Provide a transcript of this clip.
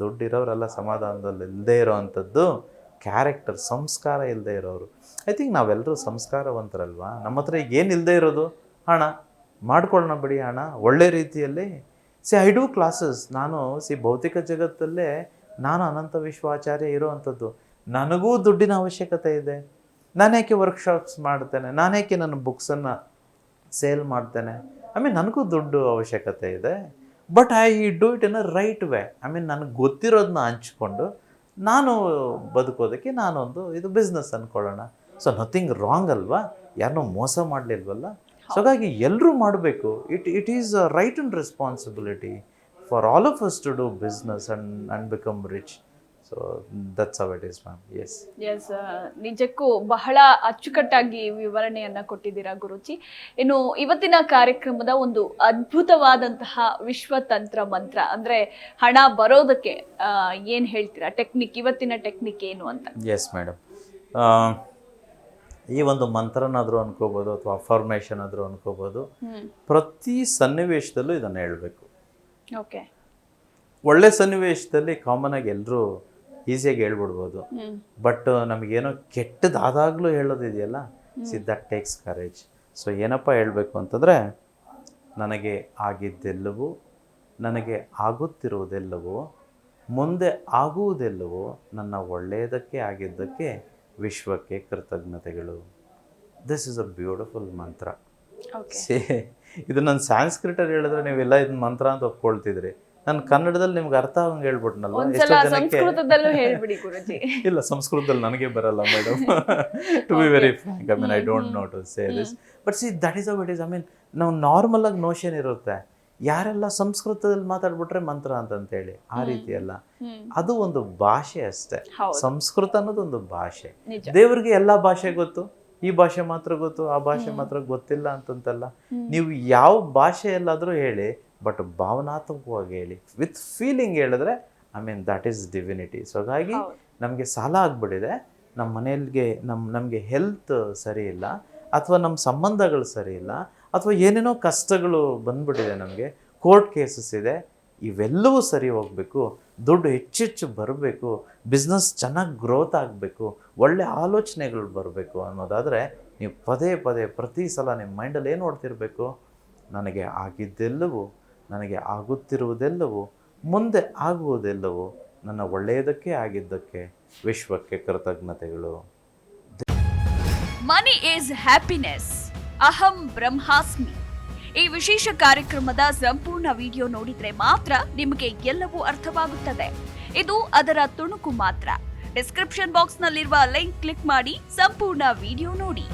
ದುಡ್ಡಿರೋರೆಲ್ಲ ಸಮಾಧಾನದಲ್ಲಿ ಇಲ್ಲದೆ ಇರೋವಂಥದ್ದು ಕ್ಯಾರೆಕ್ಟರ್ ಸಂಸ್ಕಾರ ಇಲ್ಲದೆ ಇರೋರು. ಐ ಥಿಂಕ್ ನಾವೆಲ್ಲರೂ ಸಂಸ್ಕಾರವಂತರಲ್ವಾ? ನಮ್ಮ ಹತ್ರ ಈಗ ಏನು ಇಲ್ಲದೆ ಇರೋದು? ಹಣ ಮಾಡ್ಕೊಳ್ಳೋಣ ಬಿಡಿ ಹಣ ಒಳ್ಳೆ ರೀತಿಯಲ್ಲಿ ಸಿ ಐ ಡೂ ಕ್ಲಾಸಸ್ ನಾನು ಸಿ ಭೌತಿಕ ಜಗತ್ತಲ್ಲೇ ನಾನು ಅನಂತ ವಿಶ್ವಾಚಾರ್ಯ ಇರೋವಂಥದ್ದು. ನನಗೂ ದುಡ್ಡಿನ ಅವಶ್ಯಕತೆ ಇದೆ. ನಾನೇಕೆ ವರ್ಕ್ಶಾಪ್ಸ್ ಮಾಡ್ತೇನೆ? ನಾನೇಕೆ ನನ್ನ ಬುಕ್ಸನ್ನು ಸೇಲ್ ಮಾಡ್ತೇನೆ? ಆಮೇಲೆ ನನಗೂ ದುಡ್ಡು ಅವಶ್ಯಕತೆ ಇದೆ. But I do it in a right way I mean ನನಗೆ ಗೊತ್ತಿರೋದನ್ನ ಹಂಚ್ಕೊಂಡು ನಾನು ಬದುಕೋದಕ್ಕೆ ನಾನೊಂದು ಇದು ಬಿಸ್ನೆಸ್ ಅಂದ್ಕೊಳ್ಳೋಣ ಸೊ ನಥಿಂಗ್ ರಾಂಗ್ ಅಲ್ವಾ? ಯಾರನ್ನೂ ಮೋಸ ಮಾಡಲಿಲ್ವಲ್ಲ? ಸೊ ಹಾಗಾಗಿ ಎಲ್ಲರೂ ಮಾಡಬೇಕು. It it is a right and responsibility for all of us to do business and and become rich so that's how it is ma'am yes yes ನಿಜಕ್ಕೂ ಬಹಳ ಅಚ್ಚುಕಟ್ಟಾಗಿ ವಿವರಣೆಯನ್ನ ಕೊಟ್ಟಿದ್ದೀರಾ ಗುರುಜಿ. ಇನ್ನು ಇವತ್ತಿನ ಕಾರ್ಯಕ್ರಮದ ಒಂದು ಅದ್ಭುತವಾದಂತಹ ವಿಶ್ವತಂತ್ರ ಮಂತ್ರ ಅಂದ್ರೆ ಹಣ ಬರೋದಕ್ಕೆ ಏನು ಹೇಳ್ತೀರಾ? ಟೆಕ್ನಿಕ್ ಇವತ್ತಿನ ಟೆಕ್ನಿಕ್ ಏನು ಅಂತ. ಎಸ್ ಮೇಡಮ್ ಈ ಒಂದು ಮಂತ್ರನಾದರೂ ಅನ್ಕೋಬೋದು ಅಥವಾ ಅಫರ್ಮೇಷನ್ ಆದರೂ ಅನ್ಕೋಬೋದು ಪ್ರತಿ ಸನ್ನಿವೇಶದಲ್ಲೂ ಇದನ್ನು ಹೇಳಬೇಕು. ಓಕೆ ಒಳ್ಳೆ ಸನ್ನಿವೇಶದಲ್ಲಿ ಕಾಮನ್ ಆಗಿ ಎಲ್ಲರೂ ಈಸಿಯಾಗಿ ಹೇಳ್ಬಿಡ್ಬೋದು. ಬಟ್ ನಮಗೇನೋ ಕೆಟ್ಟದಾದಾಗಲೂ ಹೇಳೋದಿದೆಯಲ್ಲ? See that takes courage so ಏನಪ್ಪ ಹೇಳಬೇಕು ಅಂತಂದರೆ ನನಗೆ ಆಗಿದ್ದೆಲ್ಲವೂ ನನಗೆ ಆಗುತ್ತಿರುವುದೆಲ್ಲವೋ ಮುಂದೆ ಆಗುವುದೆಲ್ಲವೋ ನನ್ನ ಒಳ್ಳೆಯದಕ್ಕೆ ಆಗಿದ್ದಕ್ಕೆ ವಿಶ್ವಕ್ಕೆ ಕೃತಜ್ಞತೆಗಳು. This is a beautiful mantra say ಇದು ನನ್ನ ಸ್ಯಾನ್ಸ್ಕ್ರಿಟಲ್ಲಿ ಹೇಳಿದ್ರೆ ನೀವೆಲ್ಲ ಇದನ್ನ ಮಂತ್ರ ಅಂತ ಒಪ್ಕೊಳ್ತಿದ್ರಿ. ನಾನು ಕನ್ನಡದಲ್ಲಿ ನಿಮ್ಗೆ ಅರ್ಥ ಆಗಂಗೆ ಹೇಳ್ಬಿಟ್ನಲ್ಲ ಎಷ್ಟೋ ಜನಕ್ಕೆ ಇಲ್ಲ ಸಂಸ್ಕೃತದಲ್ಲಿ ನನಗೆ ಬರಲ್ಲ madam to be very frank I mean I don't know to say this but see that is how it is I mean ನಾವು ನಾರ್ಮಲ್ ಆಗಿ ನೋಷನ್ ಇರುತ್ತೆ. ಯಾರೆಲ್ಲ ಸಂಸ್ಕೃತದಲ್ಲಿ ಮಾತಾಡ್ಬಿಟ್ರೆ ಮಂತ್ರ ಅಂತ ಹೇಳಿ ಆ ರೀತಿ ಅಲ್ಲ ಅದು ಒಂದು ಭಾಷೆ ಅಷ್ಟೇ. ಸಂಸ್ಕೃತ ಅನ್ನೋದು ಒಂದು ಭಾಷೆ. ದೇವ್ರಿಗೆ ದೇವರಿಗೆ ಎಲ್ಲ ಭಾಷೆ ಗೊತ್ತು. ಈ ಭಾಷೆ ಮಾತ್ರ ಗೊತ್ತು ಆ ಭಾಷೆ ಮಾತ್ರ ಗೊತ್ತಿಲ್ಲ ಅಂತಂತಲ್ಲ. ನೀವು ಯಾವ ಭಾಷೆಯಲ್ಲಾದರೂ ಹೇಳಿ ಬಟ್ ಭಾವನಾತ್ಮಕವಾಗಿ ಹೇಳಿ ವಿತ್ ಫೀಲಿಂಗ್ ಹೇಳಿದ್ರೆ I mean that is divinity so ಹಾಗಾಗಿ ನಮಗೆ ಸಾಲ ಆಗ್ಬಿಟ್ಟಿದೆ. ನಮ್ಮ ಮನೆಯಲ್ಲಿಗೆ ನಮ್ಮ ನಮಗೆ ಹೆಲ್ತ್ ಸರಿ ಇಲ್ಲ ಅಥವಾ ನಮ್ಮ ಸಂಬಂಧಗಳು ಸರಿ ಇಲ್ಲ ಅಥವಾ ಏನೇನೋ ಕಷ್ಟಗಳು ಬಂದ್ಬಿಟ್ಟಿದೆ ನಮಗೆ ಕೋರ್ಟ್ ಕೇಸಸ್ ಇದೆ ಇವೆಲ್ಲವೂ ಸರಿ ಹೋಗಬೇಕು ದುಡ್ಡು ಹೆಚ್ಚೆಚ್ಚು ಬರಬೇಕು ಬಿಸ್ನೆಸ್ ಚೆನ್ನಾಗಿ ಗ್ರೋತ್ ಆಗಬೇಕು ಒಳ್ಳೆ ಆಲೋಚನೆಗಳು ಬರಬೇಕು ಅನ್ನೋದಾದರೆ ನೀವು ಪದೇ ಪದೇ ಪ್ರತಿ ಸಲ ನಿಮ್ಮ ಮೈಂಡಲ್ಲಿ ಏನು ನೋಡ್ತಿರ್ಬೇಕು? ನನಗೆ ಆಗಿದ್ದೆಲ್ಲವೂ ನನಗೆ ಆಗುತ್ತಿರುವುದೆಲ್ಲವೂ, ಮುಂದೆ ಆಗುವುದೆಲ್ಲವೂ ನನ್ನ ಒಳ್ಳೆಯದಕ್ಕೆ ಆಗಿದ್ದಕ್ಕೆ ವಿಶ್ವಕ್ಕೆ ಕೃತಜ್ಞತೆಗಳು. ಮನಿ ಈಸ್ ಹ್ಯಾಪಿನೆಸ್ ಅಹಂ ಬ್ರಹ್ಮಾಸ್ಮಿ. ಈ ವಿಶೇಷ ಕಾರ್ಯಕ್ರಮದ ಸಂಪೂರ್ಣ ವಿಡಿಯೋ ನೋಡಿದ್ರೆ ಮಾತ್ರ ನಿಮಗೆ ಎಲ್ಲವೂ ಅರ್ಥವಾಗುತ್ತದೆ. ಇದು ಅದರ ತುಣುಕು ಮಾತ್ರ. ಡಿಸ್ಕ್ರಿಪ್ಷನ್ ಬಾಕ್ಸ್ನಲ್ಲಿರುವ ಲಿಂಕ್ ಕ್ಲಿಕ್ ಮಾಡಿ ಸಂಪೂರ್ಣ ವಿಡಿಯೋ ನೋಡಿ.